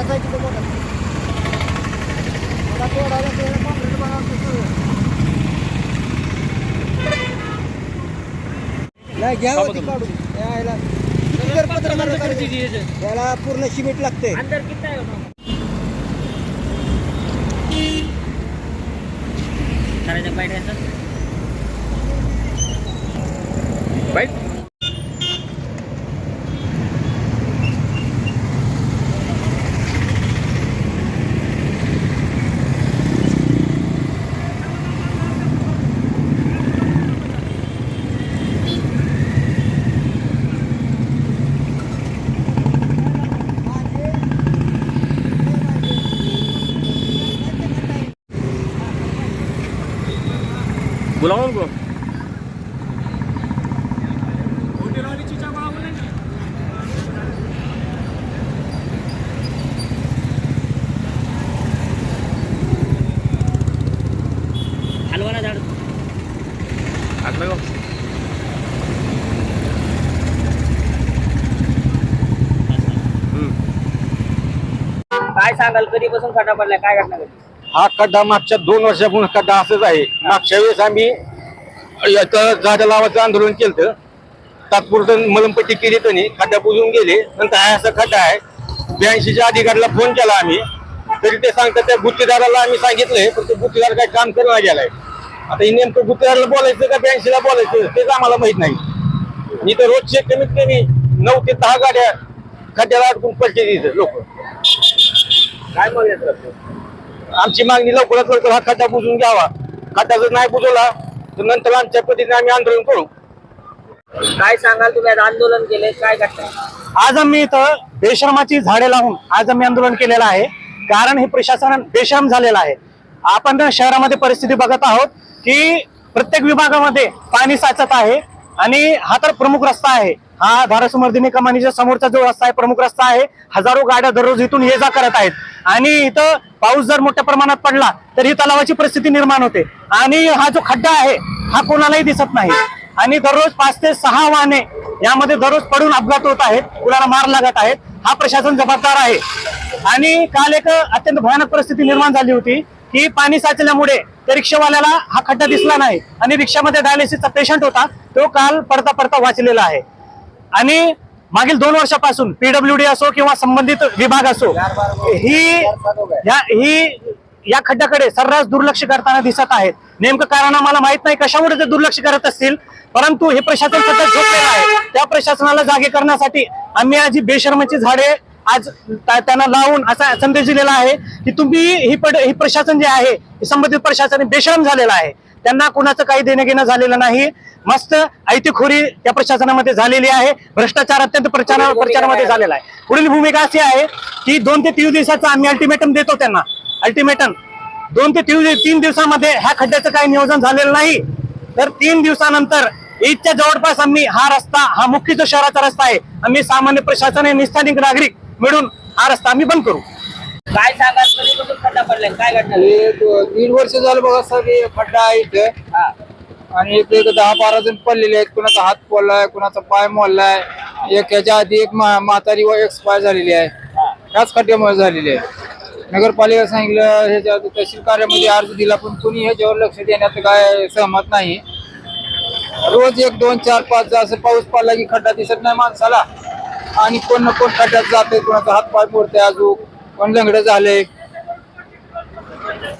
तिथं मोठा मला तोडायला नाही काढून. यायला? त्याला पूर्ण सिमेंट लागते. अंदर करायचं बैठायचं बुलाओ उनको। लगाओ. काय सांगाल? कधीपासून खड्डा पडलाय? काय घटना घडली? हा खड्डा मागच्या दोन वर्षापूर्वी खड्डा असंच आहे. मागच्या वेळेस आम्ही याचं झाडं लावायचं आंदोलन केलं तात्पुरतं मलमपट्टी केली त्यांनी. खड्डा बुजून गेले. नंतर हा असा खड्डा आहे. ब्याऐंशीच्या अधिकाऱ्याला फोन केला आम्ही. तरी ते सांगतात त्या गुत्तेदाराला आम्ही सांगितलंय पण ते गुत्तेदार काही काम करून गेलाय आता हे नेमकं गुत्तेदाराला बोलायचं का ब्याऐंशीला बोलायचं? तेच आम्हाला माहीत नाही. मी तर रोजचे कमीत कमी नऊ ते दहा गाड्या खड्ड्याला अडकून पडते तिथे लोक. काय मग येत आमची मागणी लवकरात लवकर हा खड्डा बुजून घ्यावा. खड्डा जर नाही बुजवला तर नंतर आमच्या पद्धतीने आम्ही आंदोलन करू. काय सांगाल तुम्ही? आज आंदोलन केले काय घटना आज आम्ही इथं बेशरमाची झाडे लावून आज आम्ही आंदोलन केलेलं आहे. कारण हे प्रशासन बेशरम झालेलं आहे. आपण शहरामध्ये परिस्थिती बघत आहोत की प्रत्येक विभागामध्ये पाणी साचत आहे आणि हा तर प्रमुख रस्ता आहे. हा धारासमर्दिनी कमानीच्या समोरचा जो रस्ता आहे प्रमुख रस्ता आहे हजारो गाड्या दररोज इथून ये जा करत आहेत. आणि इथं पाऊस जर मोठ्या प्रमाणात पडला तर ही तलावाची परिस्थिती निर्माण होते. आणि हा जो खड्डा आहे हा कोणालाही दिसत नाही. आणि दररोज पाच ते सहा वाहने यामध्ये दररोज पडून अपघात होत आहेत कुणाला मार लागत आहेत हा प्रशासन जबाबदार आहे. आणि काल एक अत्यंत भयानक परिस्थिती निर्माण झाली होती की पाणी साचल्यामुळे त्या रिक्षावाल्याला हा खड्डा दिसला नाही. आणि रिक्षामध्ये डायलिसिसचा पेशंट होता तो काल पडता पडता वाचलेला आहे. आणि मागील दोन वर्षापासून पीडब्ल्यूडी असो किंवा संबंधित विभाग असो ही या ही या खड्ड्याकडे सर्रास दुर्लक्ष करताना दिसत आहेत. नेमकं कारण आम्हाला माहीत नाही कशामुळे ते दुर्लक्ष करत असतील परंतु हे प्रशासन सतत झोपलेलं आहे. त्या प्रशासनाला जागे करण्यासाठी आम्ही आज ही बेशर्माची झाडे आज त्यांना लावून असा संदेश दिलेला आहे की तुम्ही ही पड ही प्रशासन जे आहे हे संबंधित प्रशासन बेशरम झालेलं आहे. त्यांना कुणाचं काही देणं घेणं झालेलं नाही. मस्त ऐतिखोरी त्या प्रशासनामध्ये झालेली आहे. भ्रष्टाचार अत्यंत प्रचार प्रचारामध्ये झालेला आहे. पुढील भूमिका अशी आहे की दोन ते तीन दिवसाचा आम्ही अल्टिमेटम देतो त्यांना. अल्टिमेटम दोन ते तीन तीन दिवसामध्ये ह्या खड्ड्याचं काही नियोजन झालेलं नाही. तर तीन दिवसानंतर ईदच्या जवळपास आम्ही हा रस्ता हा मुख्य जो शहराचा रस्ता आहे आम्ही सामान्य प्रशासन आणि स्थानिक नागरिक मिळून हा रस्ता आम्ही बंद करू. काय सांगाल? कधीपासून खड्डा पडलाय? काय घटना? हे दो- दीड वर्ष झालं बघा सगळे खड्डा आहे इथं. हा. आणि एक एक दहा बारा जण पडलेले आहेत. कुणाचा हात पोळलाय कुणाचा पाय मोडलाय. एक याच्या आधी एक म्हातारी व एक्सपायर झालेली आहे. त्याच खड्ड्यामुळे झालेली आहे. नगरपालिका सांगितलं ह्याच्या आधी तहसील कार्यामध्ये अर्ज दिला पण कुणी ह्याच्यावर लक्ष देण्यात काय सहमत नाही. रोज एक दोन चार पाच असं पाऊस पडला की खड्डा दिसत नाही माणसाला. आणि कोण ना कोण खड्ड्यात जाते कोणाचा हात पाय मोडते अजून. कोण लंगडं झाले.